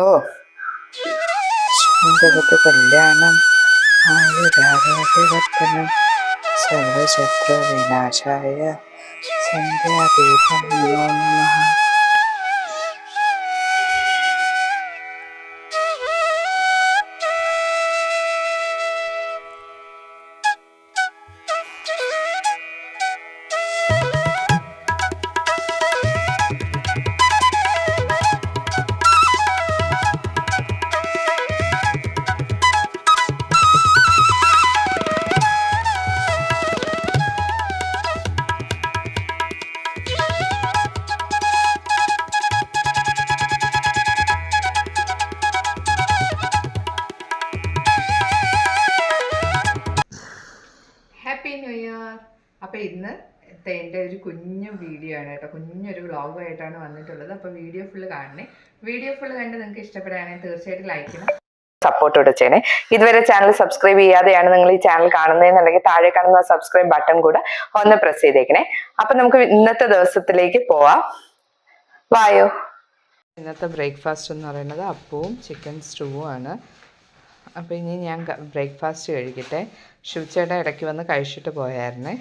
ഓ ശാന്തവത്ത് കല്യാണം ആയുരാരോഗ്യവർദ്ധനം സർവശത്രു വിനാശായ സന്ധ്യാദീപം നമോ നമഃ അപ്പോൾ വീഡിയോ ഫുള്ള് കാണണേ. വീഡിയോ ഫുള്ള് കണ്ട് നിങ്ങൾക്ക് ഇഷ്ടപ്പെടുകയാണെങ്കിൽ തീർച്ചയായിട്ടും ലൈക്ക് ചെയ്യണം. സപ്പോർട്ട് കൂടെ ചെയ്യണേ. ഇതുവരെ ചാനൽ സബ്സ്ക്രൈബ് ചെയ്യാതെയാണ് നിങ്ങൾ ഈ ചാനൽ കാണുന്നതെന്നുണ്ടെങ്കിൽ താഴെ കാണുന്ന സബ്സ്ക്രൈബ് ബട്ടൺ കൂടെ ഒന്ന് പ്രസ് ചെയ്തേക്കണേ. അപ്പൊ നമുക്ക് ഇന്നത്തെ ദിവസത്തിലേക്ക് പോവാം. വായോ ഇന്നത്തെ ബ്രേക്ക്ഫാസ്റ്റ് എന്ന് പറയുന്നത് അപ്പവും ചിക്കൻ സ്റ്റൂവും ആണ്. അപ്പോൾ ഇനി ഞാൻ ബ്രേക്ക്ഫാസ്റ്റ് കഴിക്കട്ടെ. ശിവച്ചേട്ടൻ ഇടയ്ക്ക് വന്ന് കഴിച്ചിട്ട് പോയായിരുന്നേ.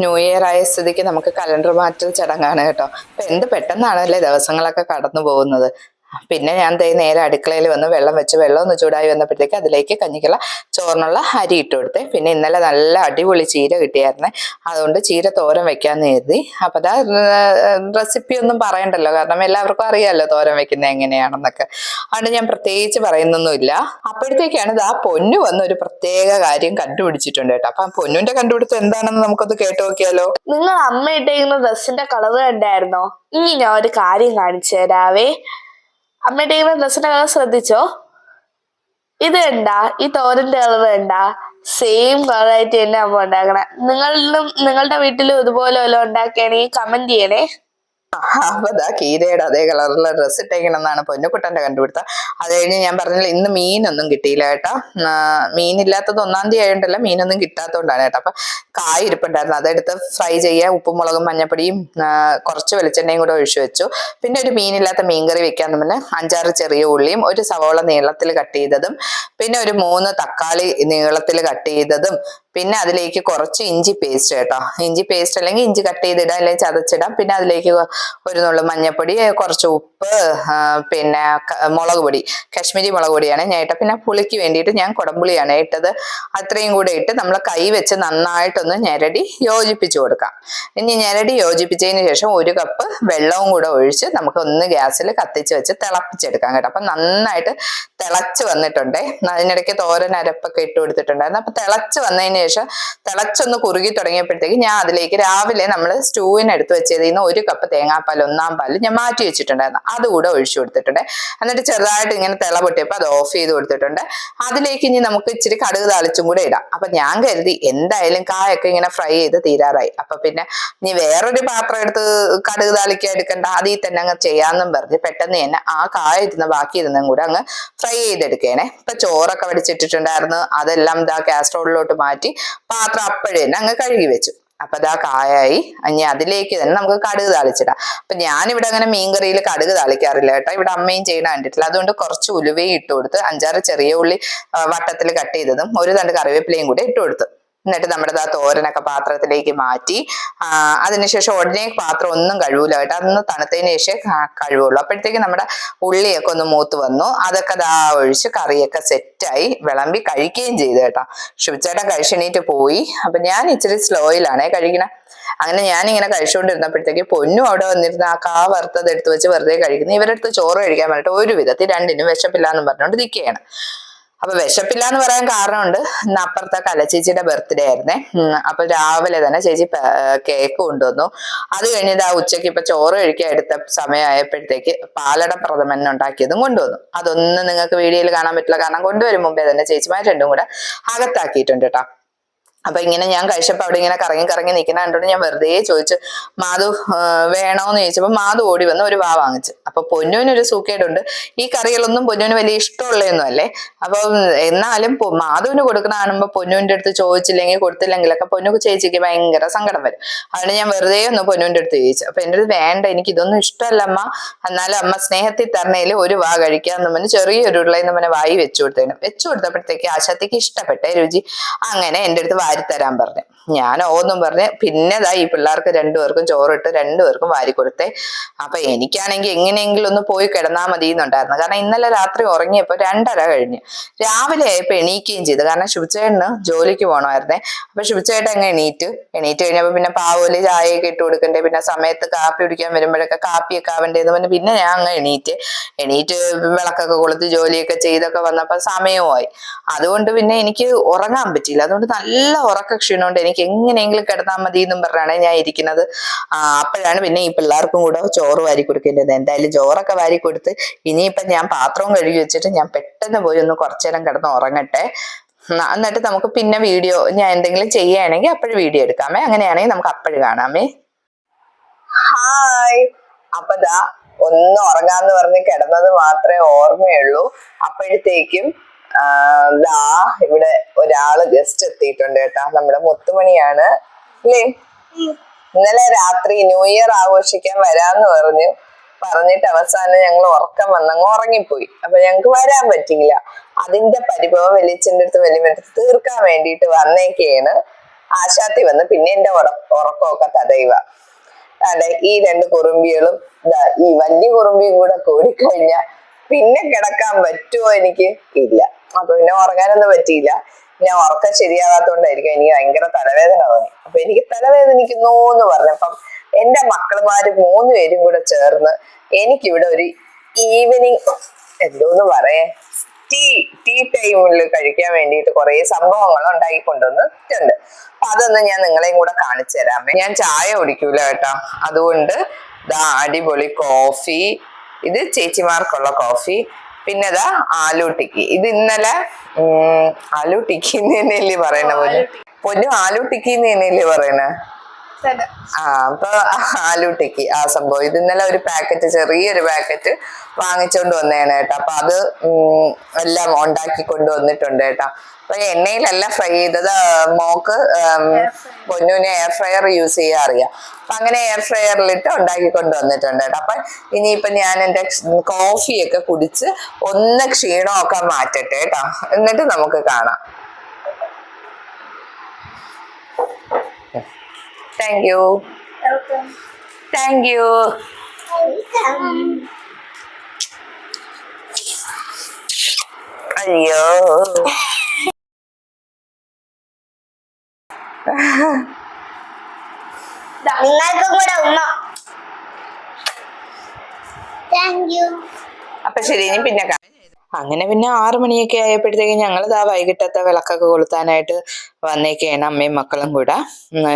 ന്യൂ ഇയർ ആയ സ്ഥിതിക്ക് നമുക്ക് കലണ്ടർ മാറ്റൽ ചടങ്ങാണ് കേട്ടോ. എന്ത് പെട്ടെന്നാണല്ലേ ദിവസങ്ങളൊക്കെ കടന്നു പോകുന്നത് പിന്നെ ഞാൻ ദേ നേരെ അടുക്കളയിൽ വന്ന് വെള്ളം വെച്ച് വെള്ളം ഒന്ന് ചൂടായി വന്നപ്പോഴത്തേക്ക് അതിലേക്ക് കഞ്ഞിക്കുള്ള ചോറിനുള്ള അരി ഇട്ട് കൊടുത്തേ. പിന്നെ ഇന്നലെ നല്ല അടിപൊളി ചീര കിട്ടിയായിരുന്നേ. അതുകൊണ്ട് ചീര തോരൻ വെക്കാമെന്ന് കരുതി. അപ്പൊ അതാ റെസിപ്പി ഒന്നും പറയണ്ടല്ലോ. കാരണം എല്ലാവർക്കും അറിയാമല്ലോ തോരൻ വെക്കുന്നത് എങ്ങനെയാണെന്നൊക്കെ. അതുകൊണ്ട് ഞാൻ പ്രത്യേകിച്ച് പറയുന്നൊന്നുമില്ല. അപ്പോഴത്തേക്കാണ് ഇത് ആ പൊന്നു വന്ന ഒരു പ്രത്യേക കാര്യം കണ്ടുപിടിച്ചിട്ടുണ്ട് കേട്ടോ. അപ്പൊ പൊന്നുവിന്റെ കണ്ടുപിടുത്തം എന്താണെന്ന് നമുക്കൊന്ന് കേട്ടു നോക്കിയാലോ? നിങ്ങൾ അമ്മ ഇട്ടേക്കുന്ന ഡ്രസ്സിന്റെ കളർ കണ്ടായിരുന്നോ? ഇനി ഞാൻ ഒരു കാര്യം കാണിച്ചു തരാവേ. അമ്മ ഈ ഡ്രസ്സിന്റെ ശ്രദ്ധിച്ചോ? ഇത് കണ്ടാ ഈ തോരന്റെ കളർ വേണ്ട. സെയിം കളറായിട്ട് തന്നെ അമ്മ ഉണ്ടാക്കണേ. നിങ്ങളിലും നിങ്ങളുടെ വീട്ടിലും ഇതുപോലെ വല്ലതും ഉണ്ടാക്കുകയാണെങ്കിൽ കമന്റ് ചെയ്യണേ. ദാ കീരയുടെ അതേ കളറുള്ള ഡ്രസ്സ് ഇട്ടേക്കണമെന്നാണ് പൊന്നുകുട്ടന്റെ കണ്ടുപിടുത്തം. അത് കഴിഞ്ഞ് ഞാൻ പറഞ്ഞില്ല ഇന്ന് മീനൊന്നും കിട്ടിയില്ല കേട്ടോ. മീനില്ലാത്തത് ഒന്നാം തീയതി ആയതുകൊണ്ടല്ല മീനൊന്നും കിട്ടാത്തതുകൊണ്ടാണ് കേട്ടോ. അപ്പൊ കായ് ഇരിപ്പുണ്ടായിരുന്നു. അതെടുത്ത് ഫ്രൈ ചെയ്യാൻ ഉപ്പും മുളകും മഞ്ഞപ്പൊടിയും കുറച്ച് വെളിച്ചെണ്ണയും കൂടെ ഒഴിച്ചു വെച്ചു. പിന്നെ ഒരു മീനില്ലാത്ത മീൻകറി വെക്കാൻ പിന്നെ അഞ്ചാറ് ചെറിയ ഉള്ളിയും ഒരു സവോള നീളത്തിൽ കട്ട് ചെയ്തതും പിന്നെ ഒരു മൂന്ന് തക്കാളി നീളത്തിൽ കട്ട് ചെയ്തതും പിന്നെ അതിലേക്ക് കുറച്ച് ഇഞ്ചി പേസ്റ്റ് കേട്ടോ. ഇഞ്ചി പേസ്റ്റ് അല്ലെങ്കിൽ ഇഞ്ചി കട്ട് ചെയ്തിടാം അല്ലെങ്കിൽ ചതച്ചിടാം. പിന്നെ അതിലേക്ക് ഒരു നുള്ളു മഞ്ഞപ്പൊടി കുറച്ച് ഉപ്പ് പിന്നെ മുളക് പൊടി കാശ്മീരി മുളക് പൊടിയാണ് ഞാൻ ഇട്ടത്. പിന്നെ പുളിക്ക് വേണ്ടിയിട്ട് ഞാൻ കുടംപുളിയാണ് ഇട്ടത്. അത്രയും കൂടെ ഇട്ട് നമ്മൾ കൈ വെച്ച് നന്നായിട്ടൊന്ന് ഞെരടി യോജിപ്പിച്ചു കൊടുക്കാം. ഇനി ഞെരടി യോജിപ്പിച്ചതിന് ശേഷം ഒരു കപ്പ് വെള്ളവും കൂടെ ഒഴിച്ച് നമുക്ക് ഒന്ന് ഗ്യാസിൽ കത്തിച്ച് വെച്ച് തിളപ്പിച്ചെടുക്കാം കേട്ടോ. അപ്പം നന്നായിട്ട് തിളച്ച് വന്നിട്ടുണ്ടേ. അതിനിടയ്ക്ക് തോരൻ അരപ്പൊക്കെ ഇട്ട് കൊടുത്തിട്ടുണ്ടായിരുന്നു. അപ്പം തിളച്ച് വന്നതിന് ശേഷം തിളച്ചൊന്ന് കുറുകി തുടങ്ങിയപ്പോഴത്തേക്ക് ഞാൻ അതിലേക്ക് രാവിലെ നമ്മൾ സ്റ്റൂവിന് എടുത്ത് വെച്ചതിൽ നിന്ന് ഒരു കപ്പ് തേങ്ങാപ്പാൽ ഒന്നാം പാൽ ഞാൻ മാറ്റി വെച്ചിട്ടുണ്ടായിരുന്നു. അതുകൂടെ ഒഴിച്ചു കൊടുത്തിട്ടുണ്ട്. എന്നിട്ട് ചെറുതായിട്ട് ഇങ്ങനെ തിള പൊട്ടിയപ്പോൾ അത് ഓഫ് ചെയ്ത് കൊടുത്തിട്ടുണ്ട്. അതിലേക്ക് ഇനി നമുക്ക് ഇച്ചിരി കടുക് താളിച്ചും കൂടെ ഇടാം. അപ്പൊ ഞാൻ കരുതി എന്തായാലും കായൊക്കെ ഇങ്ങനെ ഫ്രൈ ചെയ്ത് തീരാറായി. അപ്പൊ പിന്നെ ഇനി വേറൊരു പാത്രം എടുത്ത് കടുക് താളിക്ക എടുക്കണ്ട. അതിൽ തന്നെ അങ്ങ് ചെയ്യാമെന്നും പറഞ്ഞ് പെട്ടെന്ന് തന്നെ ആ കായ ഇരുന്ന ബാക്കി ഇരുന്നും കൂടെ അങ്ങ് ഫ്രൈ ചെയ്തെടുക്കേനെ. ഇപ്പൊ ചോറൊക്കെ വടിച്ചിട്ടിട്ടുണ്ടായിരുന്നു. അതെല്ലാം ഇതാ കാസ്ട്രോളിലോട്ട് മാറ്റി പാത്രം അപ്പോഴേ തന്നെ അങ്ങ് കഴുകി വെച്ചു. അപ്പൊ അതാ കായായി. ഇനി അതിലേക്ക് തന്നെ നമുക്ക് കടുക് താളിച്ചിടാം. അപ്പൊ ഞാനിവിടെ അങ്ങനെ മീൻകറിയിൽ കടുക് താളിക്കാറില്ല കേട്ടോ. ഇവിടെ അമ്മയും ചെയ്യണ കണ്ടിട്ടില്ല. അതുകൊണ്ട് കുറച്ച് ഉലുവയും ഇട്ട് കൊടുത്ത് അഞ്ചാറ് ചെറിയ ഉള്ളി വട്ടത്തിൽ കട്ട് ചെയ്തതും ഒരു തണ്ട് കറിവേപ്പിലയും കൂടെ ഇട്ട് കൊടുത്തു. എന്നിട്ട് നമ്മുടെ ആ തോരനൊക്കെ പാത്രത്തിലേക്ക് മാറ്റി. അതിനുശേഷം ഉടനെ പാത്രം ഒന്നും കഴിവില്ല കേട്ടോ. അതൊന്ന് തണുത്തതിന് ശേഷം കഴിവുള്ളൂ. അപ്പോഴത്തേക്ക് നമ്മുടെ ഉള്ളിയൊക്കെ ഒന്ന് മൂത്ത് വന്നു. അതൊക്കെ ദാ ഒഴിച്ച് കറിയൊക്കെ സെറ്റായി വിളമ്പി കഴിക്കുകയും ചെയ്തു കേട്ടോ. ശുചേട്ടൻ കഴിച്ചെണീറ്റ് പോയി. അപ്പൊ ഞാൻ ഇച്ചിരി സ്ലോയിലാണേ കഴിക്കണേ. അങ്ങനെ ഞാൻ ഇങ്ങനെ കഴിച്ചുകൊണ്ടിരുന്നപ്പോഴത്തേക്ക് പൊന്നും അവിടെ വന്നിരുന്ന ആ കാ വറുത്തത് എടുത്ത് വെച്ച് വെറുതെ കഴിക്കുന്നു. ഇവരെടുത്ത് ചോറ് കഴിക്കാൻ പറഞ്ഞിട്ട് ഒരു വിധത്തിൽ രണ്ടിനും വിശപ്പില്ല പറഞ്ഞുകൊണ്ട് നിൽക്കുകയാണ് അപ്പൊ വിശപ്പില്ല എന്ന് പറയാൻ കാരണമുണ്ട്. ഇന്ന് അപ്പുറത്തെ കലച്ചേച്ചിയുടെ ബർത്ത്ഡേ ആയിരുന്നേ. അപ്പൊ രാവിലെ തന്നെ ചേച്ചി കേക്ക് കൊണ്ടുവന്നു. അത് കഴിഞ്ഞിട്ട് ആ ഉച്ചയ്ക്ക് ഇപ്പൊ ചോറ് കഴിക്കാൻ എടുത്ത സമയമായപ്പോഴത്തേക്ക് പാലട പ്രഥമൻ ഉണ്ടാക്കിയതും കൊണ്ടുവന്നു. അതൊന്നും നിങ്ങൾക്ക് വീഡിയോയിൽ കാണാൻ പറ്റില്ല. കാരണം കൊണ്ടുവരും. മുമ്പേ തന്നെ ചേച്ചിമാർ രണ്ടും കൂടെ അകത്താക്കിയിട്ടുണ്ട് കേട്ടോ അപ്പൊ ഇങ്ങനെ ഞാൻ കഴിച്ചപ്പോ അവിടെ ഇങ്ങനെ കറങ്ങി കറങ്ങി നിൽക്കുന്ന കണ്ടോണ്ട് ഞാൻ വെറുതെ ചോദിച്ചു മാധു വേണോന്ന് ചോദിച്ചപ്പോ മാധു ഓടി വന്ന് ഒരു വാ വാങ്ങിച്ചു. അപ്പൊ പൊന്നുവിനൊരു സൂക്കേടുണ്ട്. ഈ കറികളൊന്നും പൊന്നുവിന് വലിയ ഇഷ്ടമുള്ളതൊന്നും അല്ലേ? അപ്പൊ എന്നാലും മാധുവിന് കൊടുക്കുന്ന കാണുമ്പോ പൊന്നുവിന്റെ അടുത്ത് ചോദിച്ചില്ലെങ്കിൽ കൊടുത്തില്ലെങ്കിലൊക്കെ പൊന്നു ചേച്ചിക്ക് ഭയങ്കര സങ്കടം വരും. അതുകൊണ്ട് ഞാൻ വെറുതെ ഒന്ന് പൊന്നുവിന്റെ അടുത്ത് ചോദിച്ചു. അപ്പൊ എന്റെ അടുത്ത് വേണ്ട എനിക്ക് ഇതൊന്നും ഇഷ്ടമല്ല അമ്മ. എന്നാലും അമ്മ സ്നേഹത്തിൽ തരണേൽ ഒരു വാ കഴിക്കാന്ന് പറഞ്ഞ് ചെറിയൊരു ഉള്ളതെന്ന് പറഞ്ഞ വായി വെച്ചു കൊടുത്തേനും. വെച്ചു കൊടുത്തപ്പോഴത്തേക്ക് ആശാത്തേക്ക് ഇഷ്ടപ്പെട്ടേ രുചി. അങ്ങനെ എന്റെ അടുത്ത് വാരി തരാൻ പറഞ്ഞു. ഞാൻ ഓന്നും പറഞ്ഞ് പിന്നെ ദാ ഈ പിള്ളേർക്ക് രണ്ടുപേർക്കും ചോറിട്ട് രണ്ടുപേർക്കും വാരി കൊടുത്തേ അപ്പൊ എനിക്കാണെങ്കിൽ എങ്ങനെയെങ്കിലും ഒന്ന് പോയി കിടന്നാൽ മതി എന്നുണ്ടായിരുന്നു. കാരണം ഇന്നലെ രാത്രി ഉറങ്ങിയപ്പോ രണ്ടര കഴിഞ്ഞു. രാവിലെ ആയപ്പോ എണീക്കുകയും ചെയ്തു. കാരണം ശുഭിച്ചേട്ടന് ജോലിക്ക് പോകണമായിരുന്നേ അപ്പൊ ശുഭിച്ചേട്ടൻ അങ്ങ് എണീറ്റ്. എണീറ്റ് കഴിഞ്ഞപ്പോ പിന്നെ പാവോലി ചായയൊക്കെ ഇട്ട് കൊടുക്കണ്ടേ. പിന്നെ സമയത്ത് കാപ്പി കുടിക്കാൻ വരുമ്പോഴൊക്കെ കാപ്പിയൊക്കെ ആവണ്ടേന്ന് പറഞ്ഞ് പിന്നെ ഞാൻ അങ്ങ് എണീറ്റ്. എണീറ്റ് വിളക്കൊക്കെ കൊളുത്ത് ജോലിയൊക്കെ ചെയ്തൊക്കെ വന്നപ്പോ സമയവുമായി അതുകൊണ്ട് പിന്നെ എനിക്ക് ഉറങ്ങാൻ പറ്റിയില്ല. അതുകൊണ്ട് നല്ല ഉറക്ക ക്ഷീണമുണ്ട്. എനിക്ക് എങ്ങനെയെങ്കിലും കിടന്നാൽ മതി എന്നും പറഞ്ഞാണ് ഞാൻ ഇരിക്കുന്നത്. അപ്പോഴാണ് പിന്നെ ഈ പിള്ളേർക്കും കൂടെ ചോറ് വാരി കൊടുക്കേണ്ടത്. എന്തായാലും ചോറൊക്കെ വാരി കൊടുത്ത് ഇനിയിപ്പം ഞാൻ പാത്രവും കഴുകി വെച്ചിട്ട് ഞാൻ പെട്ടെന്ന് പോയി ഒന്ന് കുറച്ചു നേരം കിടന്ന് ഉറങ്ങട്ടെ. എന്നിട്ട് നമുക്ക് പിന്നെ വീഡിയോ ഞാൻ എന്തെങ്കിലും ചെയ്യുകയാണെങ്കിൽ അപ്പോഴും വീഡിയോ എടുക്കാമേ. അങ്ങനെയാണെങ്കിൽ നമുക്ക് അപ്പോഴും കാണാമേ. ഹായ് അപ്പൊ ദാ ഒന്ന് ഉറങ്ങാന്ന് പറഞ്ഞ് കിടന്നത് മാത്രമേ ഓർമ്മയുള്ളൂ. അപ്പോഴത്തേക്കും ദാ ഇവിടെ ഒരാൾ ഗസ്റ്റ് എത്തിയിട്ടുണ്ട് കേട്ടാ. നമ്മുടെ മുത്തുമണിയാണ് അല്ലേ? ഇന്നലെ രാത്രി ന്യൂ ഇയർ ആഘോഷിക്കാൻ വരാന്ന് പറഞ്ഞു പറഞ്ഞിട്ട് അവസാനം ഞങ്ങൾ ഉറക്കം വന്നങ്ങ് ഉറങ്ങിപ്പോയി. അപ്പൊ ഞങ്ങക്ക് വരാൻ പറ്റിയില്ല. അതിന്റെ പരിഭവം വലിയച്ഛന്റെ അടുത്ത് വലിയ തീർക്കാൻ വേണ്ടിയിട്ട് വന്നേക്കാണ് ആശാത്തി വന്ന് പിന്നെ എന്റെ ഉറ ഉറക്കമൊക്കെ തടയുക. അതെ ഈ രണ്ട് കുറുമ്പികളും ഈ വലിയ കുറുമ്പിയും കൂടെ കൂടിക്കഴിഞ്ഞ പിന്നെ കിടക്കാൻ പറ്റുമോ എനിക്ക്? ഇല്ല. അപ്പൊ പിന്നെ ഉറങ്ങാനൊന്നും പറ്റിയില്ല. ഞാൻ ഉറക്കം ശരിയാകാത്തോണ്ടായിരിക്കും എനിക്ക് ഭയങ്കര തലവേദന തോന്നി. അപ്പൊ എനിക്ക് തലവേദനിക്കുന്നു എന്ന് പറഞ്ഞപ്പം എന്റെ മക്കളുമാര് മൂന്ന് പേരും കൂടെ ചേർന്ന് എനിക്കിവിടെ ഒരു ഈവനിങ് എന്തോന്ന് പറയേ ടീ ടീ ടൈമിൽ കഴിക്കാൻ വേണ്ടിയിട്ട് കുറെ സംഭവങ്ങൾ ഉണ്ടാക്കി കൊണ്ടുവന്നിട്ടുണ്ട് അപ്പൊ അതൊന്ന് ഞാൻ നിങ്ങളെയും കൂടെ കാണിച്ചു തരാമേ ഞാൻ ചായ കുടിക്കൂല കേട്ടോ. അതുകൊണ്ട് ദാ അടിപൊളി കോഫി ഇത് ചേച്ചിമാർക്കുള്ള കോഫി പിന്നെ ദാ ആലു ടിക്കി ഇത് ഇന്നലെ ഉം, ആലു ടിക്കി എന്ന് തന്നെയല്ലേ പറയണ പൊന്നു പൊന്നു ആലു ടിക്കി തന്നെയല്ലേ പറയണേ? ആ അപ്പൊ ആലൂട്ടിക്ക് ആ സംഭവം. ഇത് ഇന്നലെ ഒരു പാക്കറ്റ് ചെറിയൊരു പാക്കറ്റ് വാങ്ങിച്ചോണ്ട് വന്നതാണ് കേട്ടോ. അപ്പൊ അത് എല്ലാം ഉണ്ടാക്കി കൊണ്ടുവന്നിട്ടുണ്ട് കേട്ടോ. അപ്പൊ എണ്ണയിലല്ല ഫ്രൈ ചെയ്തത് മോക്ക് പൊന്നുവിന് എയർ ഫ്രയർ യൂസ് ചെയ്യാൻ അറിയാം. അപ്പൊ അങ്ങനെ എയർ ഫ്രയറിലിട്ട് ഉണ്ടാക്കി കൊണ്ടുവന്നിട്ടുണ്ട് കേട്ടോ. അപ്പൊ ഇനിയിപ്പൊ ഞാൻ എന്റെ കോഫിയൊക്കെ കുടിച്ച് ഒന്ന് ക്ഷീണമൊക്കെ മാറ്റട്ടെ കേട്ടോ. എന്നിട്ട് നമുക്ക് കാണാം. താങ്ക് യു താങ്ക് യു അയ്യോ. നിങ്ങൾക്കും കൂടെ ഉമ്മ. താങ്ക് യു അപ്പൊ ശരി ഇനി പിന്നെ അങ്ങനെ പിന്നെ ആറു മണിയൊക്കെ ആയപ്പോഴത്തേക്കും ഞങ്ങൾ ഇതാ വൈകിട്ടത്തെ വിളക്കൊക്കെ കൊളുത്താനായിട്ട് വന്നേക്കാണ് അമ്മയും മക്കളും കൂടെ. ഉം,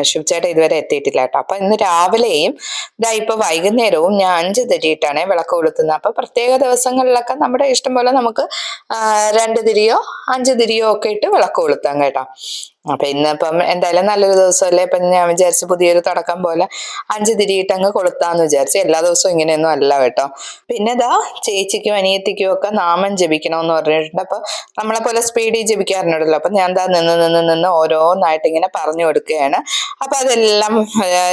ഇതുവരെ എത്തിയിട്ടില്ല കേട്ടോ. അപ്പൊ ഇന്ന് രാവിലെയും ഇതാ ഇപ്പൊ വൈകുന്നേരവും ഞാൻ അഞ്ച് തിരിയിട്ടാണ് വിളക്ക് കൊളുത്തുന്നത്. അപ്പൊ പ്രത്യേക ദിവസങ്ങളിലൊക്കെ നമ്മുടെ ഇഷ്ടം പോലെ നമുക്ക് രണ്ട് തിരിയോ അഞ്ച് തിരിയോ ഒക്കെ ഇട്ട് വിളക്ക് കൊളുത്താം കേട്ടോ. അപ്പൊ ഇന്നിപ്പം എന്തായാലും നല്ലൊരു ദിവസമല്ലേ? ഇപ്പം ഞാൻ വിചാരിച്ചു പുതിയൊരു തുടക്കം പോലെ അഞ്ച് തിരിയിട്ട് അങ്ങ് കൊളുത്താന്ന് വിചാരിച്ചു എല്ലാ ദിവസവും ഇങ്ങനെയൊന്നും അല്ല കേട്ടോ. പിന്നെ ഇതാ ചേച്ചിക്കും അനിയത്തിക്കും ഒക്കെ നാമം ജപിക്കണമെന്ന് പറഞ്ഞിട്ടുണ്ട്. അപ്പൊ നമ്മളെ പോലെ സ്പീഡിൽ ജപിക്കാറുണ്ടല്ലോ. അപ്പൊ ഞാൻ എന്താ നിന്ന് നിന്ന് നിന്ന് ഓരോന്നായിട്ട് ഇങ്ങനെ പറഞ്ഞു കൊടുക്കുകയാണ്. അപ്പൊ അതെല്ലാം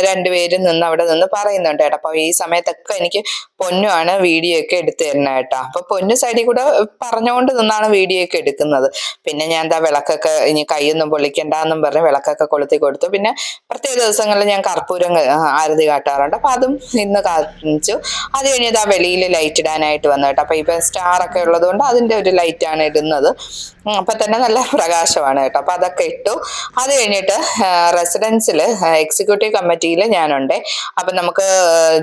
രണ്ടുപേരും നിന്ന് അവിടെ നിന്ന് പറയുന്നുണ്ട് കേട്ടോ. അപ്പൊ ഈ സമയത്തൊക്കെ എനിക്ക് പൊന്നുമാണ് വീഡിയോ ഒക്കെ എടുത്തു തരുന്നത് കേട്ടോ. അപ്പൊ പൊന്നു സൈഡിൽ കൂടെ പറഞ്ഞുകൊണ്ട് നിന്നാണ് വീഡിയോ ഒക്കെ എടുക്കുന്നത്. പിന്നെ ഞാൻ എന്താ വിളക്കൊക്കെ ഇനി കൈയൊന്നും പൊളിക്കണ്ടെന്നും പറഞ്ഞ് വിളക്കൊക്കെ കൊളുത്തി കൊടുത്തു. പിന്നെ പ്രത്യേക ദിവസങ്ങളിൽ ഞാൻ കർപ്പൂരം ആരതി കാട്ടാറുണ്ട്. അപ്പൊ അതും ഇന്ന് കാണിച്ചു. അത് കഴിഞ്ഞത് ആ വെളിയിൽ ലൈറ്റ് ഇടാനായിട്ട് വന്നു കേട്ടോ. അപ്പൊ ഇപ്പൊ സ്റ്റാർ ഒക്കെ ഉള്ളത് കൊണ്ട് അതിന്റെ ഒരു ലൈറ്റാണ് ഇടുന്നത്. അപ്പൊ തന്നെ നല്ല പ്രകാശമാണ് കേട്ടോ. അപ്പൊ അതൊക്കെ ഇട്ടു. അത് കഴിഞ്ഞിട്ട് റെസിഡൻസിൽ എക്സിക്യൂട്ടീവ് കമ്മിറ്റിയിൽ ഞാനുണ്ട്. അപ്പൊ നമുക്ക്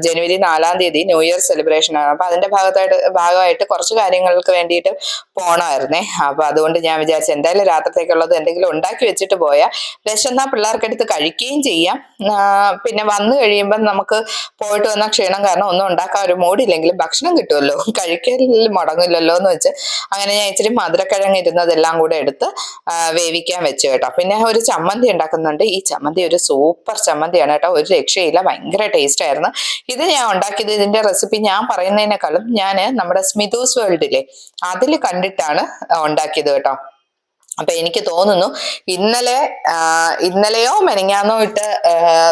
ജനുവരി നാലാം തീയതി ന്യൂ ഇയർ സെലിബ്രേഷൻ ആണ്. അപ്പൊ അതിന്റെ ഭാഗത്തായിട്ട് ഭാഗമായിട്ട് കുറച്ച് കാര്യങ്ങൾക്ക് വേണ്ടിയിട്ട് പോണമായിരുന്നേ. അപ്പൊ അതുകൊണ്ട് ഞാൻ വിചാരിച്ചു എന്തായാലും രാത്രിത്തേക്കുള്ളത് എന്തെങ്കിലും ഉണ്ടാക്കി വെച്ചിട്ട് പോയാൽ വിശന്നാ പിള്ളേർക്കെടുത്ത് കഴിക്കുകയും ചെയ്യാം. പിന്നെ വന്നു കഴിയുമ്പം നമുക്ക് പോയിട്ട് വന്ന ക്ഷീണം കാരണം ഒന്നും ഉണ്ടാക്കാൻ ഒരു മൂടില്ലെങ്കിലും ഭക്ഷണം കിട്ടുമല്ലോ. കഴിക്കലിൽ മുടങ്ങില്ലല്ലോ എന്ന് വെച്ച്. അങ്ങനെ ഞാൻ ഇച്ചിരി മധുരക്കിഴങ്ങ് ഇരുന്നതെല്ലാം കൂടെ എടുത്ത് വേവിക്കാൻ വെച്ച് കേട്ടോ. പിന്നെ ഒരു ചമ്മന്തി ഉണ്ടാക്കുന്നുണ്ട്. ഈ ചമ്മന്തി ഒരു സൂപ്പർ ചമ്മന്തിയാണ് കേട്ടോ. ഒരു രക്ഷയില്ല. ഭയങ്കര ടേസ്റ്റ് ആയിരുന്നു. ഇത് ഞാൻ ഉണ്ടാക്കിയത് ഇതിന്റെ റെസിപ്പി ഞാൻ പറയുന്നതിനേക്കാളും ഞാൻ നമ്മുടെ സ്മിതൂസ് വേൾഡിലെ അതിൽ കണ്ടിട്ടാണ് ഉണ്ടാക്കിയത് കേട്ടോ. അപ്പൊ എനിക്ക് തോന്നുന്നു ഇന്നലെ ഇന്നലെയോ മെനങ്ങാന്നോ ഇട്ട്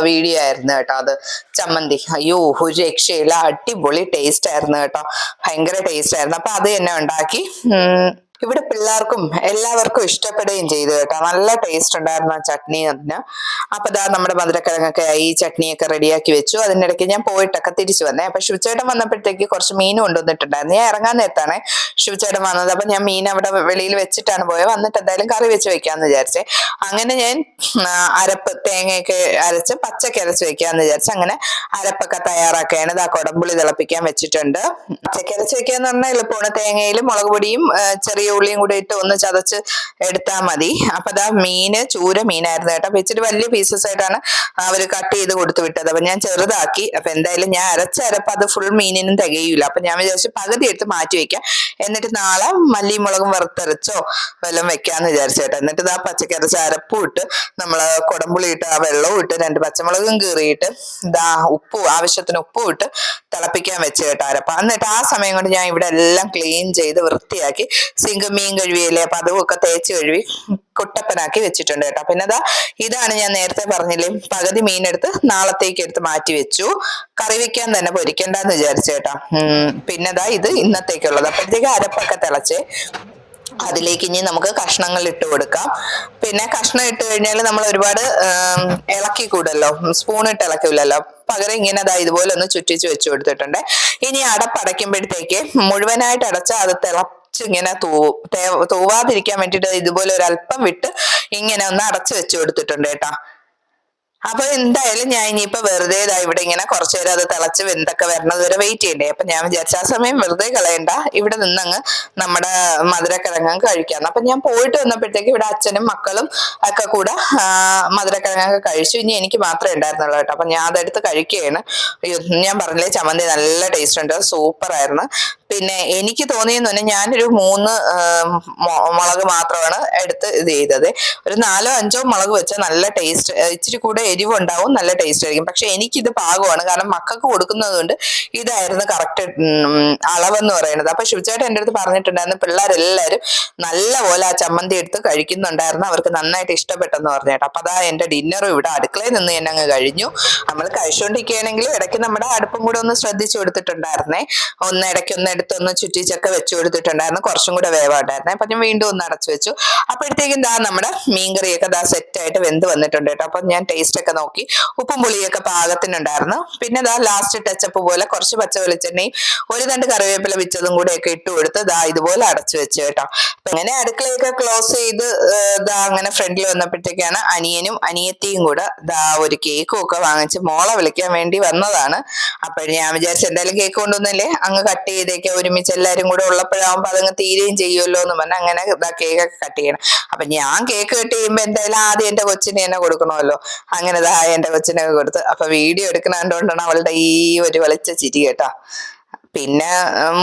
വീഡിയോ ആയിരുന്നു കേട്ടോ അത്. ചമ്മന്തി. അയ്യോ ഒരു രക്ഷയില്ല. അടിപൊളി ടേസ്റ്റ് ആയിരുന്നു കേട്ടോ. ഭയങ്കര ടേസ്റ്റ് ആയിരുന്നു. അപ്പൊ അത് തന്നെ ഉണ്ടാക്കി. ഇവിടെ പിള്ളേർക്കും എല്ലാവർക്കും ഇഷ്ടപ്പെടുകയും ചെയ്തു കേട്ടോ. നല്ല ടേസ്റ്റ് ഉണ്ടായിരുന്നു ആ ചട്നി അതിന്. അപ്പൊ ദാ നമ്മുടെ മധുരക്കിഴങ്ങൊക്കെ ഈ ചട്നിയൊക്കെ റെഡിയാക്കി വെച്ചു. അതിനിടയ്ക്ക് ഞാൻ പോയിട്ടൊക്കെ തിരിച്ചു വന്നേ. അപ്പൊ ശിവചേട്ടൻ വന്നപ്പോഴത്തേക്ക് കുറച്ച് മീൻ കൊണ്ടുവന്നിട്ടുണ്ടായിരുന്നു. ഞാൻ ഇറങ്ങാൻ നേരത്താണ് ശിവചേട്ടൻ വന്നത്. അപ്പൊ ഞാൻ മീൻ അവിടെ വെളിയിൽ വെച്ചിട്ടാണ് പോയത്. വന്നിട്ട് എന്തായാലും കറി വെച്ച് വെക്കാന്ന് വിചാരിച്ചേ. അങ്ങനെ ഞാൻ അരപ്പ് തേങ്ങയൊക്കെ അരച്ച് പച്ചക്ക് അരച്ച് വെക്കാന്ന് വിചാരിച്ചു അങ്ങനെ അരപ്പൊക്കെ തയ്യാറാക്കുകയാണ്. ഇതാ കൊടമ്പുളി തിളപ്പിക്കാൻ വെച്ചിട്ടുണ്ട്. പച്ചക്ക് അരച്ച് വെക്കാന്ന് പറഞ്ഞാൽ എളുപ്പമാണ്. തേങ്ങയിലും മുളക് പൊടിയും ആ, ചെറിയ ഉള്ളിയും കൂടെ ഇട്ട് ഒന്ന് ചതച്ച് എടുത്താൽ മതി. അപ്പൊ അതാ മീന് ചൂര മീനായിരുന്നു കേട്ടോ. അപ്പൊ ഇച്ചിരി വലിയ പീസസ് ആയിട്ടാണ് അവർ കട്ട് ചെയ്ത് കൊടുത്തു വിട്ടത്. അപ്പൊ ഞാൻ ചെറുതാക്കി. അപ്പൊ എന്തായാലും ഞാൻ അരച്ച അരപ്പ് അത് ഫുൾ മീനിനും തികയൂല. അപ്പൊ ഞാൻ വിചാരിച്ചു പകുതി എടുത്ത് മാറ്റി വെക്കാം. എന്നിട്ട് നാളെ മല്ലിയും മുളകും വറുത്തരച്ചോ വല്ലതും വെക്കാന്ന് വിചാരിച്ചു കേട്ടോ. എന്നിട്ട് ഇതാ പച്ചക്കരച്ച അരപ്പും ഇട്ട് നമ്മൾ കുടമ്പുളി ഇട്ട് ആ വെള്ളവും ഇട്ട് രണ്ട് പച്ചമുളകും കീറിയിട്ട് ഇതാ ഉപ്പ് ആവശ്യത്തിന് ഉപ്പും ഇട്ട് തിളപ്പിക്കാൻ വെച്ച് കേട്ടോ അരപ്പ. എന്നിട്ട് ആ സമയം കൊണ്ട് ഞാൻ ഇവിടെ എല്ലാം ക്ലീൻ ചെയ്ത് വൃത്തിയാക്കി മീൻ കഴുകിയില്ലേ? അപ്പൊ അതുമൊക്കെ തേച്ച് കഴുകി കുട്ടപ്പനാക്കി വെച്ചിട്ടുണ്ട് കേട്ടോ. പിന്നെ അതാ ഇതാണ് ഞാൻ നേരത്തെ പറഞ്ഞില്ലേ പകുതി മീനെടുത്ത് നാളത്തേക്ക് എടുത്ത് മാറ്റി വെച്ചു. കറി വെക്കാൻ തന്നെ പൊരിക്കണ്ടെന്ന് വിചാരിച്ചു കേട്ടോ. പിന്നെ അതാ ഇത് ഇന്നത്തേക്കുള്ളത്. അപ്പോഴത്തേക്ക് അരപ്പൊക്കെ തിളച്ച് അതിലേക്ക് ഇനി നമുക്ക് കഷ്ണങ്ങൾ ഇട്ട് കൊടുക്കാം. പിന്നെ കഷ്ണം ഇട്ട് കഴിഞ്ഞാൽ നമ്മൾ ഒരുപാട് ഇളക്കി കൂടല്ലോ. സ്പൂൺ ഇട്ട് ഇളക്കില്ലല്ലോ. പകരം ഇങ്ങനെ അതാ ഇതുപോലെ ഒന്ന് ചുറ്റിച്ച് വെച്ച് കൊടുത്തിട്ടുണ്ട്. ഇനി അടപ്പടയ്ക്കുമ്പോഴത്തേക്ക് മുഴുവനായിട്ട് അടച്ചാൽ അത് തിളച്ച് ഇങ്ങനെ തൂവും തൂവാതിരിക്കാൻ വേണ്ടിയിട്ട് ഇതുപോലെ ഒരു അല്പം വിട്ട് ഇങ്ങനെ ഒന്ന് അടച്ചു വെച്ച് കൊടുത്തിട്ടുണ്ട് കേട്ടോ. അപ്പൊ എന്തായാലും ഞാൻ ഇനിയിപ്പോ വെറുതെ ഇതാ ഇവിടെ ഇങ്ങനെ കുറച്ചു നേരം അത് തിളച്ച് വെന്തൊക്കെ വരണത് വരെ വെയിറ്റ് ചെയ്യണ്ടേ. അപ്പൊ ഞാൻ വിചാരിച്ച ആ സമയം വെറുതെ കളയണ്ട. ഇവിടെ നിന്നങ്ങ് നമ്മുടെ മധുരക്കിഴങ്ങ് കഴിക്കാന്ന് അപ്പൊ ഞാൻ പോയിട്ട് വന്നപ്പോഴത്തേക്ക് ഇവിടെ അച്ഛനും മക്കളും ഒക്കെ കൂടെ മധുരക്കിഴങ്ങൊക്കെ കഴിച്ചു. ഇനി എനിക്ക് മാത്രമേ ഉണ്ടായിരുന്നുള്ളൂ കേട്ടോ. അപ്പൊ ഞാൻ അതെടുത്ത് കഴിക്കുകയാണ്. ഞാൻ പറഞ്ഞില്ലേ ചമ്മന്തി നല്ല ടേസ്റ്റ് ഉണ്ട്. സൂപ്പർ ആയിരുന്നു. പിന്നെ എനിക്ക് തോന്നിയെന്ന് പറഞ്ഞാൽ ഞാനൊരു മൂന്ന് മുളക് മാത്രമാണ് എടുത്ത് ഇത് ചെയ്തത്. ഒരു നാലോ അഞ്ചോ മുളക് വെച്ചാൽ നല്ല ടേസ്റ്റ് ഇച്ചിരി കൂടെ എരിവുണ്ടാവും നല്ല ടേസ്റ്റ് ആയിരിക്കും. പക്ഷെ എനിക്കിത് പാകമാണ്. കാരണം മക്കൾക്ക് കൊടുക്കുന്നത് കൊണ്ട് ഇതായിരുന്നു കറക്റ്റ് അളവെന്ന് പറയുന്നത്. അപ്പൊ ശിവചേട്ടൻ എന്റെ അടുത്ത് പറഞ്ഞിട്ടുണ്ടായിരുന്നു പിള്ളേരെല്ലാവരും നല്ല പോലെ ആ ചമ്മന്തി എടുത്ത് കഴിക്കുന്നുണ്ടായിരുന്നു. അവർക്ക് നന്നായിട്ട് ഇഷ്ടപ്പെട്ടെന്ന് പറഞ്ഞേട്ടോ. അപ്പൊ അതാ എന്റെ ഡിന്നറും ഇവിടെ അടുക്കളയിൽ നിന്ന് തന്നെ അങ്ങ് കഴിഞ്ഞു. നമ്മൾ കഴിച്ചുകൊണ്ടിരിക്കുകയാണെങ്കിലും ഇടയ്ക്ക് നമ്മുടെ അടുപ്പും കൂടെ ഒന്ന് ശ്രദ്ധിച്ചു കൊടുത്തിട്ടുണ്ടായിരുന്നേ. ഒന്ന് ഇടയ്ക്ക് ഒന്ന് എടുത്തൊന്ന് ചുറ്റിച്ചൊക്കെ വെച്ചു കൊടുത്തിട്ടുണ്ടായിരുന്നു. കുറച്ചും കൂടെ വേവാണ്ടായിരുന്നേ. അപ്പൊ ഞാൻ വീണ്ടും ഒന്ന് അടച്ചു വെച്ചു. അപ്പോഴത്തേക്കും ദാ നമ്മുടെ മീൻകറിയൊക്കെ ദാ സെറ്റ് ആയിട്ട് വെന്ത് വന്നിട്ടുണ്ട് കേട്ടോ. അപ്പൊ ഞാൻ ടേസ്റ്റ് ഒക്കെ നോക്കി. ഉപ്പും പുളിയൊക്കെ പാകത്തിനുണ്ടായിരുന്നു. പിന്നെ ദാ ലാസ്റ്റ് ടച്ചപ്പ് പോലെ കുറച്ച് പച്ച വെളിച്ചെണ്ണയും ഒരു രണ്ട് കറിവേപ്പില വെച്ചതും ഒക്കെ ഇട്ടു കൊടുത്ത് ദാ ഇതുപോലെ അടച്ചു വെച്ചു കേട്ടോ. അങ്ങനെ അടുക്കളയൊക്കെ ക്ലോസ് ചെയ്ത് ദാ അങ്ങനെ ഫ്രണ്ടിൽ വന്നപ്പോഴത്തേക്കാണ് അനിയനും അനിയത്തിയും കൂടെ ദാ ഒരു കേക്കും ഒക്കെ വാങ്ങിച്ച് മോളെ വിളിക്കാൻ വേണ്ടി വന്നതാണ്. അപ്പോൾ ഞാൻ വിചാരിച്ചു എന്തായാലും കേക്ക് കൊണ്ടുവന്നില്ലേ? അങ്ങ് കട്ട് ചെയ്തേക്കെ. ഒരുമിച്ച് എല്ലാരും കൂടെ ഉള്ളപ്പോഴാകുമ്പോ അതങ്ങ് തീരുകയും ചെയ്യുമല്ലോ എന്ന് പറഞ്ഞാൽ അങ്ങനെ ഇതാ കേക്കൊക്കെ കട്ട് ചെയ്യണം. അപ്പൊ ഞാൻ കേക്ക് കട്ട് ചെയ്യുമ്പോ എന്തായാലും ആദ്യം എന്റെ കൊച്ചിനെ തന്നെ കൊടുക്കണമല്ലോ. അങ്ങനെ ദാ എന്റെ കൊച്ചിനെ കൊടുത്ത്. അപ്പൊ വീഡിയോ എടുക്കണ കണ്ടുകൊണ്ടാണ് അവളുടെ ഈ ഒരു വെളിച്ച ചിരി കേട്ടാ. പിന്നെ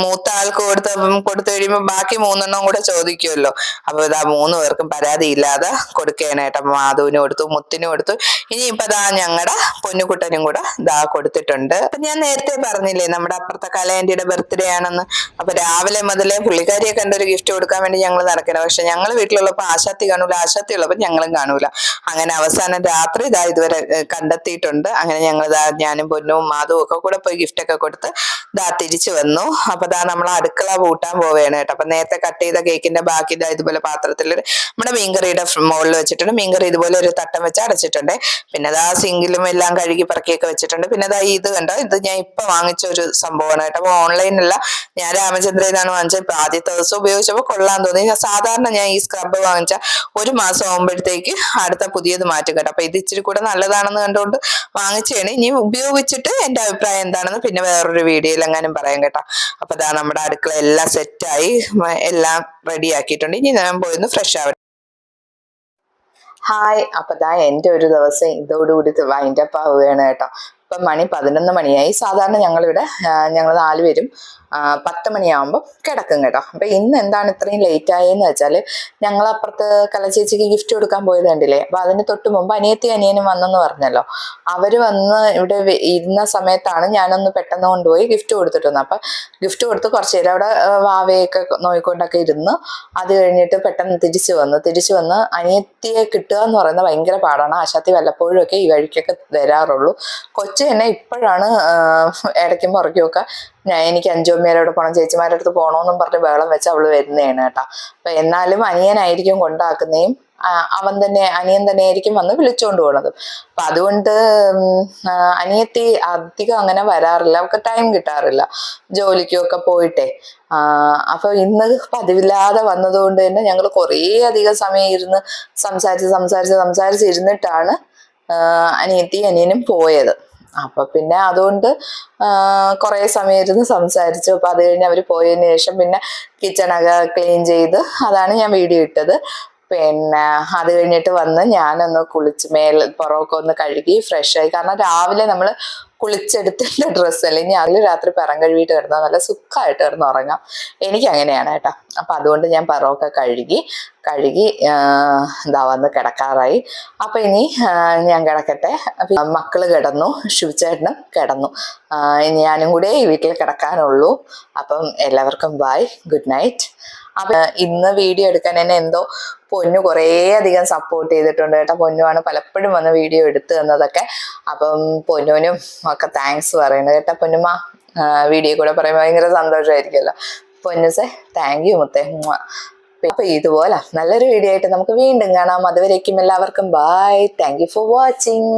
മൂത്ത ആൾക്ക് കൊടുത്ത കൊടുത്തു കഴിയുമ്പോൾ ബാക്കി മൂന്നെണ്ണം കൂടെ ചോദിക്കുമല്ലോ അപ്പൊ ഇതാ മൂന്ന് പേർക്കും പരാതിയില്ലാതെ കൊടുക്കാനായിട്ട് അപ്പൊ മാധുവിന് കൊടുത്തു മുത്തിനും കൊടുത്തു. ഇനിയിപ്പോ ദാ ഞങ്ങളുടെ പൊന്നുകുട്ടനും കൂടെ ദാ കൊടുത്തിട്ടുണ്ട്. അപ്പൊ ഞാൻ നേരത്തെ പറഞ്ഞില്ലേ നമ്മുടെ അപ്പുറത്തെ കലയാന്റിയുടെ ബർത്ത്ഡേ ആണെന്ന്. അപ്പൊ രാവിലെ മുതലേ പുള്ളിക്കാരിയെ കണ്ടൊരു ഗിഫ്റ്റ് കൊടുക്കാൻ വേണ്ടി ഞങ്ങൾ നടക്കണം. പക്ഷെ ഞങ്ങൾ വീട്ടിലുള്ളപ്പോൾ ആശാത്തി കാണൂല ആശാത്തി ഉള്ളപ്പോൾ ഞങ്ങളും കാണൂല. അങ്ങനെ അവസാനം രാത്രി ഇതാ ഇതുവരെ കണ്ടെത്തിയിട്ടുണ്ട്. അങ്ങനെ ഞങ്ങൾ ഇതാ ഞാനും പൊന്നും മാധുവും ഒക്കെ കൂടെ പോയി ഗിഫ്റ്റ് ഒക്കെ കൊടുത്ത് ദാ തിരിച്ചു വന്നു. അപ്പൊ ദാ നമ്മൾ അടുക്കള കൂട്ടാൻ പോവുകയാണ് കേട്ടോ. അപ്പൊ നേരത്തെ കട്ട് ചെയ്ത കേക്കിന്റെ ബാക്കി ഇതാ ഇതുപോലെ പാത്രത്തിൽ നമ്മുടെ മീൻകറിയുടെ മുകളിൽ വെച്ചിട്ടുണ്ട്. മീൻകറി ഇതുപോലെ ഒരു തട്ടം വെച്ച് അടച്ചിട്ടുണ്ട്. പിന്നെ ദാ സിങ്കിലും എല്ലാം കഴുകി പറക്കിയൊക്കെ വെച്ചിട്ടുണ്ട്. പിന്നെ ദാ ഇത് കണ്ടോ? ഇത് ഞാൻ ഇപ്പൊ വാങ്ങിച്ച ഒരു സംഭവമാണ് കേട്ടോ. അപ്പൊ ഓൺലൈനല്ല. ഞാൻ രാമചന്ദ്രയിൽ നിന്നാണ് വാങ്ങിച്ചത്. ഇപ്പൊ ആദ്യത്തെ ദിവസം ഉപയോഗിച്ചപ്പോൾ കൊള്ളാൻ തോന്നി. സാധാരണ ഞാൻ ഈ സ്ക്രബ് വാങ്ങിച്ച ഒരു മാസം ആകുമ്പോഴത്തേക്ക് അടുത്ത പുതിയത് മാറ്റും കേട്ടോ. അപ്പൊ ഇത് ഇച്ചിരി കൂടെ നല്ലതാണെന്ന് കണ്ടുകൊണ്ട് വാങ്ങിച്ചാണ്. ഇനി ഉപയോഗിച്ചിട്ട് എന്റെ അഭിപ്രായം എന്താണെന്ന് പിന്നെ വേറൊരു വീഡിയോയിൽ എങ്ങാനും പറയാം കേട്ടോ. അപ്പൊ ഇതാ നമ്മുടെ അടുക്കള എല്ലാം സെറ്റായി എല്ലാം റെഡി ആക്കിയിട്ടുണ്ട്. ഇനി ഞാൻ പോയിരുന്നു ഫ്രഷ് ആവട്ടെ. ഹായ് അപ്പൊ ദാ എന്റെ ഒരു ദിവസം ഇതോടുകൂടി വൈൻഡപ്പ് ആവുകയാണ് കേട്ടോ. ഇപ്പം മണി പതിനൊന്ന് മണിയായി. സാധാരണ ഞങ്ങളിവിടെ ഞങ്ങൾ നാലുപേരും പത്ത് മണിയാകുമ്പോൾ കിടക്കും കേട്ടോ. അപ്പം ഇന്ന് എന്താണ് ഇത്രയും ലേറ്റ് ആയെന്ന് വെച്ചാൽ ഞങ്ങൾ അപ്പുറത്ത് കലച്ചേച്ചിക്ക് ഗിഫ്റ്റ് കൊടുക്കാൻ പോയത് കണ്ടില്ലേ? അപ്പം അതിന് തൊട്ട് മുമ്പ് അനിയത്തി അനിയനും വന്നെന്ന് പറഞ്ഞല്ലോ. അവർ വന്ന് ഇവിടെ ഇരുന്ന സമയത്താണ് ഞാനൊന്ന് പെട്ടെന്ന് കൊണ്ടുപോയി ഗിഫ്റ്റ് കൊടുത്തിട്ട് വന്നത്. അപ്പം ഗിഫ്റ്റ് കൊടുത്ത് കുറച്ച് നേരം അവിടെ വാവയൊക്കെ നോയിക്കൊണ്ടൊക്കെ ഇരുന്ന് അത് കഴിഞ്ഞിട്ട് പെട്ടെന്ന് തിരിച്ചു വന്നു തിരിച്ചു വന്ന് അനിയത്തിയെ കിട്ടുക എന്ന് പറയുന്നത് ഭയങ്കര പാടാണ്. ആശാത്തി വല്ലപ്പോഴും ഒക്കെ ഈ വഴിക്കൊക്കെ വരാറുള്ളൂ. കൊച്ചു തന്നെ ഇപ്പോഴാണ് ഇടയ്ക്കും പുറയ്ക്കുമൊക്കെ ഞാൻ എനിക്ക് അഞ്ചോമ്മേരോട് പോകണം ചേച്ചിമാരുടെ അടുത്ത് പോകണമെന്നും പറഞ്ഞ് ബഹളം വെച്ച് അവൾ വരുന്നതാണ് കേട്ടോ. അപ്പൊ എന്നാലും അനിയനായിരിക്കും കൊണ്ടാക്കുന്നതും അവൻ തന്നെ അനിയൻ തന്നെ ആയിരിക്കും വന്ന് വിളിച്ചുകൊണ്ട് പോണത്. അപ്പൊ അതുകൊണ്ട് അനിയത്തി അധികം അങ്ങനെ വരാറില്ല അവൾക്ക് ടൈം കിട്ടാറില്ല. ജോലിക്കൊക്കെ പോയിട്ടെ. അപ്പൊ ഇന്ന് പതിവില്ലാതെ വന്നതുകൊണ്ട് തന്നെ ഞങ്ങൾ കുറേ അധികം സമയം ഇരുന്ന് സംസാരിച്ച് സംസാരിച്ച് സംസാരിച്ച് ഇരുന്നിട്ടാണ് അനിയത്തി അനിയനും പോയത്. അപ്പൊ പിന്നെ അതുകൊണ്ട് കുറെ സമയം ഇരുന്ന് സംസാരിച്ചു. അപ്പൊ അത് കഴിഞ്ഞ് അവർ പോയതിന് ശേഷം പിന്നെ കിച്ചണൊക്കെ ക്ലീൻ ചെയ്ത് അതാണ് ഞാൻ വീഡിയോ ഇട്ടത്. പിന്നെ അത് കഴിഞ്ഞിട്ട് വന്ന് ഞാനൊന്ന് കുളിച്ച് മേൽ പുറമൊക്കെ ഒന്ന് കഴുകി ഫ്രഷ് ആയി. കാരണം രാവിലെ നമ്മൾ കുളിച്ചെടുത്തിട്ട് ഡ്രസ്സ് അല്ലെങ്കിൽ അതിൽ രാത്രി പിറം കഴുകിയിട്ട് കിടന്നാൽ നല്ല സുഖമായിട്ട് കിടന്ന് ഉറങ്ങാം. എനിക്ക് അങ്ങനെയാണ് കേട്ടോ. അപ്പം അതുകൊണ്ട് ഞാൻ പറവൊക്കെ കഴുകി കഴുകി എന്താ വന്ന് കിടക്കാറായി. അപ്പം ഇനി ഞാൻ കിടക്കട്ടെ. മക്കൾ കിടന്നു ശിവചേട്ടനും കിടന്നു. ഞാനും കൂടെ ഈ വീട്ടിൽ കിടക്കാനുള്ളൂ. അപ്പം എല്ലാവർക്കും ബൈ ഗുഡ് നൈറ്റ് അപ്പം ഇന്ന് വീഡിയോ എടുക്കാൻ എന്നെ എന്തോ പൊന്നു കുറേ അധികം സപ്പോർട്ട് ചെയ്തിട്ടുണ്ട് കേട്ടോ. പൊന്നുവാണ് പലപ്പോഴും വന്ന് വീഡിയോ എടുത്തു തന്നതൊക്കെ. അപ്പം പൊന്നുവിനും ഒക്കെ താങ്ക്സ് പറയുന്നത് കേട്ടോ. പൊന്നുമ്മ വീഡിയോ കൂടെ പറയുമ്പോൾ ഭയങ്കര സന്തോഷമായിരിക്കുമല്ലോ പൊന്നുസെ താങ്ക് യു മുത്തേ. അപ്പൊ ഇതുപോലെ നല്ലൊരു വീഡിയോ ആയിട്ട് നമുക്ക് വീണ്ടും കാണാം. അതുവരേക്കും എല്ലാവർക്കും bye thank you for watching